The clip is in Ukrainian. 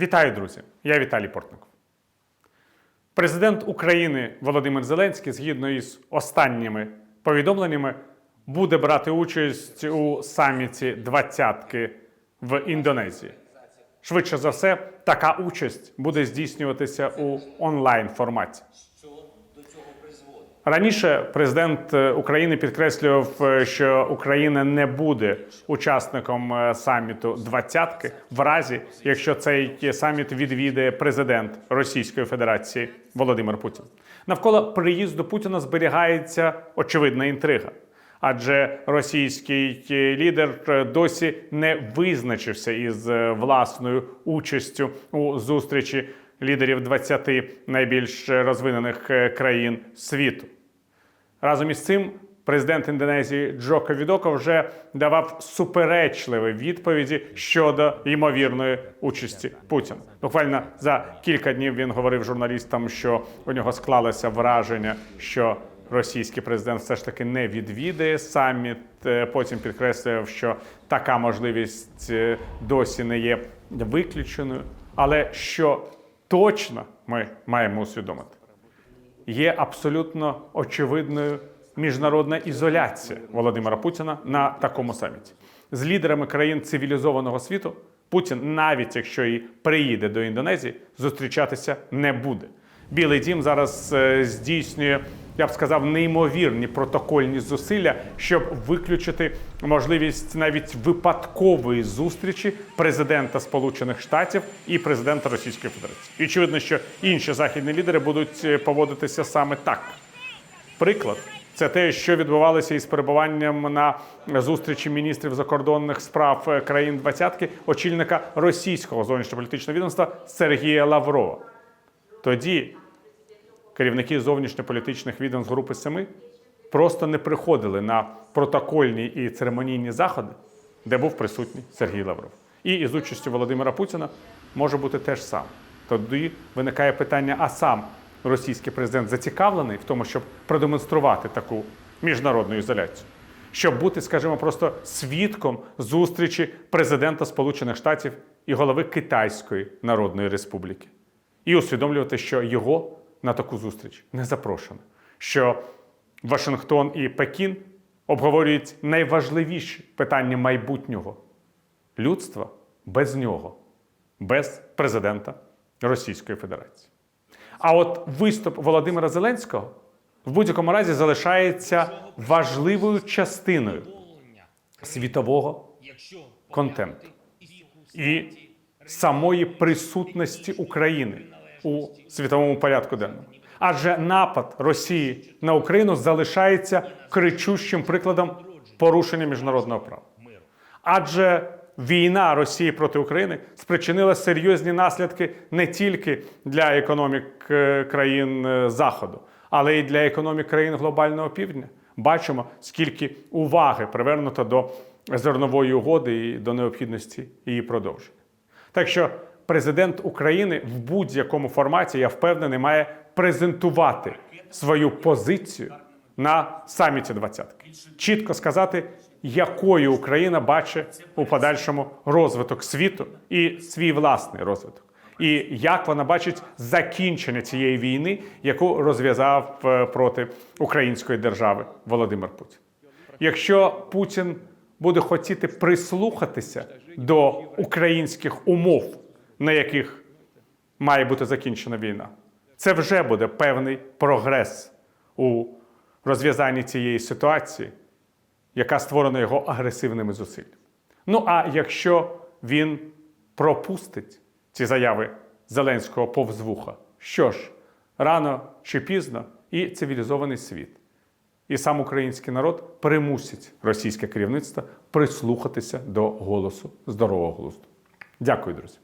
Вітаю, друзі! Я Віталій Портников. Президент України Володимир Зеленський, згідно із останніми повідомленнями, буде брати участь у саміті двадцятки в Індонезії. Швидше за все, така участь буде здійснюватися у онлайн форматі. Раніше президент е, України підкреслював, е, що Україна не буде учасником е, саміту двадцятки, в разі якщо цей саміт відвідає президент Російської Федерації Володимир Путін. Навколо приїзду Путіна зберігається очевидна інтрига. Адже російський лідер досі не визначився із власною участю у зустрічі лідерів 20 найбільш розвинених країн світу. Разом із цим президент Індонезії Джоко Відоко вже давав суперечливі відповіді щодо ймовірної участі Путіна. Буквально за кілька днів він говорив журналістам, що у нього склалося враження, що російський президент все ж таки не відвідає саміт. Е, Потім підкреслював, що така можливість е, досі не є виключеною. Але що точно ми маємо усвідомити? Є абсолютно очевидною міжнародна ізоляція Володимира Путіна на такому саміті. З лідерами країн цивілізованого світу Путін, навіть якщо і приїде до Індонезії, зустрічатися не буде. Білий дім зараз е, здійснює, я б сказав, неймовірні протокольні зусилля, щоб виключити можливість навіть випадкової зустрічі президента Сполучених Штатів і президента Російської Федерації. І очевидно, що інші західні лідери будуть е, поводитися саме так. Приклад це те, що відбувалося із перебуванням на зустрічі міністрів закордонних справ е, країн двадцятки очільника російського зовнішньополітичного відомства Сергія Лаврова. Тоді керівники зовнішньополітичних відомств Групи Семи просто не приходили на протокольні і церемонійні заходи, де був присутній Сергій Лавров. І із участю Володимира Путіна може бути теж саме. Тоді виникає питання: а сам російський президент зацікавлений в тому, щоб продемонструвати таку міжнародну ізоляцію, щоб бути, скажімо, просто свідком зустрічі президента Сполучених Штатів і голови Китайської Народної Республіки, і усвідомлювати, що його на таку зустріч не запрошено, що Вашингтон і Пекін обговорюють найважливіші питання майбутнього людства без нього, без президента Російської Федерації. А от виступ Володимира Зеленського в будь-якому разі залишається важливою частиною світового контенту і самої присутності України у світовому порядку денному. Адже напад Росії на Україну залишається кричущим прикладом порушення міжнародного права. Адже війна Росії проти України спричинила серйозні наслідки не тільки для економік е, країн е, Заходу, але й для економік країн глобального півдня. Бачимо, скільки уваги привернуто до зернової угоди і до необхідності її продовження. Так що президент України в будь-якому форматі, я впевнений, має презентувати свою позицію на саміті двадцятки. Чітко сказати, якою Україна бачить у подальшому розвиток світу і свій власний розвиток. І як вона бачить закінчення цієї війни, яку розв'язав е, проти української держави Володимир Путін. Якщо Путін буде хотіти прислухатися до українських умов, на яких має бути закінчена війна, це вже буде певний прогрес у розв'язанні цієї ситуації, яка створена його агресивними зусиллями. Ну а якщо він пропустить ці заяви Зеленського повз вуха, що ж, рано чи пізно і цивілізований світ, і сам український народ примусить російське керівництво прислухатися до голосу здорового глузду. Дякую, друзі.